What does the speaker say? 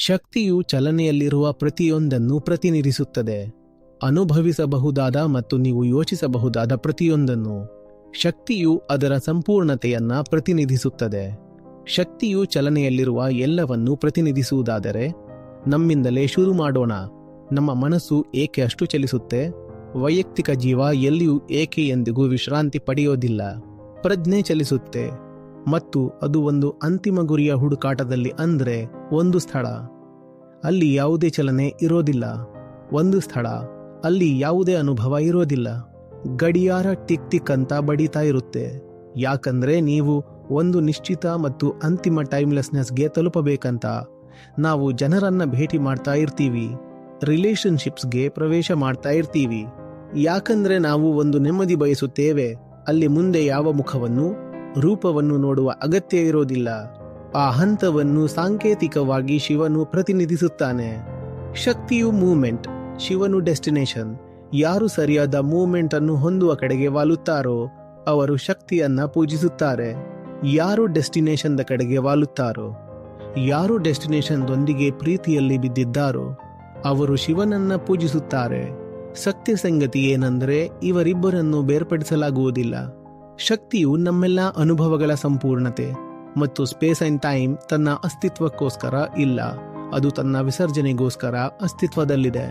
ಶಕ್ತಿಯು ಚಲನೆಯಲ್ಲಿರುವ ಪ್ರತಿಯೊಂದನ್ನು ಪ್ರತಿನಿಧಿಸುತ್ತದೆ. ಅನುಭವಿಸಬಹುದಾದ ಮತ್ತು ನೀವು ಯೋಚಿಸಬಹುದಾದ ಪ್ರತಿಯೊಂದನ್ನು ಶಕ್ತಿಯು ಅದರ ಸಂಪೂರ್ಣತೆಯನ್ನ ಪ್ರತಿನಿಧಿಸುತ್ತದೆ. ಶಕ್ತಿಯು ಚಲನೆಯಲ್ಲಿರುವ ಎಲ್ಲವನ್ನೂ ಪ್ರತಿನಿಧಿಸುವುದಾದರೆ, ನಮ್ಮಿಂದಲೇ ಶುರು ಮಾಡೋಣ. ನಮ್ಮ ಮನಸ್ಸು ಏಕೆ ಅಷ್ಟು ಚಲಿಸುತ್ತೆ? ವೈಯಕ್ತಿಕ ಜೀವ ಎಲ್ಲಿಯೂ ಏಕೆ ಎಂದಿಗೂ ವಿಶ್ರಾಂತಿ ಪಡೆಯೋದಿಲ್ಲ. ಪ್ರಜ್ಞೆ ಚಲಿಸುತ್ತೆ. ಮತ್ತು ಅದು ಒಂದು ಅಂತಿಮ ಗುರಿಯ ಹುಡುಕಾಟದಲ್ಲಿ ಅಂದರೆ ಒಂದು ಸ್ಥಳ. ಅಲ್ಲಿ ಯಾವುದೇ ಚಲನೆ ಇರೋದಿಲ್ಲ. ಒಂದು ಸ್ಥಳ. ಅಲ್ಲಿ ಯಾವುದೇ ಅನುಭವ ಇರೋದಿಲ್ಲ. ಗಡಿಯಾರ ಟಿಕ್ ಟಿಕ್ ಅಂತ ಬಡಿತಾ ಇರುತ್ತೆ. ಯಾಕಂದ್ರೆ ನೀವು ಒಂದು ನಿಶ್ಚಿತ ಮತ್ತು ಅಂತಿಮ ಟೈಮ್ಲೆಸ್ನೆಸ್ಗೆ ತಲುಪಬೇಕಂತ. ನಾವು ಜನರನ್ನು ಭೇಟಿ ಮಾಡ್ತಾ ಇರ್ತೀವಿ. ರಿಲೇಶನ್ಶಿಪ್ಸ್ಗೆ ಪ್ರವೇಶ ಮಾಡ್ತಾ ಇರ್ತೀವಿ. ಯಾಕಂದ್ರೆ ನಾವು ಒಂದು ನೆಮ್ಮದಿ ಬಯಸುತ್ತೇವೆ. ಅಲ್ಲಿ ಮುಂದೆ ಯಾವ ಮುಖವನ್ನು ರೂಪವನ್ನು ನೋಡುವ ಅಗತ್ಯ ಇರೋದಿಲ್ಲ. ಆ ಹಂತವನ್ನು ಸಾಂಕೇತಿಕವಾಗಿ ಶಿವನು ಪ್ರತಿನಿಧಿಸುತ್ತಾನೆ. ಶಕ್ತಿಯು ಮೂವ್ಮೆಂಟ್ ಶಿವನು ಡೆಸ್ಟಿನೇಷನ್. ಯಾರು ಸರಿಯಾದ ಮೂವ್ಮೆಂಟ್ ಅನ್ನು ಹೊಂದುವ ಕಡೆಗೆ ವಾಲುತ್ತಾರೋ, ಅವರು ಶಕ್ತಿಯನ್ನ ಪೂಜಿಸುತ್ತಾರೆ. ಯಾರು ಡೆಸ್ಟಿನೇಷನ್ದ ಕಡೆಗೆ ವಾಲುತ್ತಾರೋ, ಯಾರು ಡೆಸ್ಟಿನೇಷನ್ದೊಂದಿಗೆ ಪ್ರೀತಿಯಲ್ಲಿ ಬಿದ್ದಿದ್ದಾರೋ, ಅವರು ಶಿವನನ್ನ ಪೂಜಿಸುತ್ತಾರೆ. ಸತ್ಯ ಸಂಗತಿ ಏನಂದ್ರೆ ಇವರಿಬ್ಬರನ್ನು ಬೇರ್ಪಡಿಸಲಾಗುವುದಿಲ್ಲ. ಶಕ್ತಿಯು ನಮ್ಮೆಲ್ಲ ಅನುಭವಗಳ ಸಂಪೂರ್ಣತೆ ಮತ್ತು ಸ್ಪೇಸ್ ಅಂಡ್ ಟೈಮ್ ತನ್ನ ಅಸ್ತಿತ್ವಕ್ಕೋಸ್ಕರ ಇಲ್ಲ, ಅದು ತನ್ನ ವಿಸರ್ಜನೆಗೋಸ್ಕರ ಅಸ್ತಿತ್ವದಲ್ಲಿದೆ.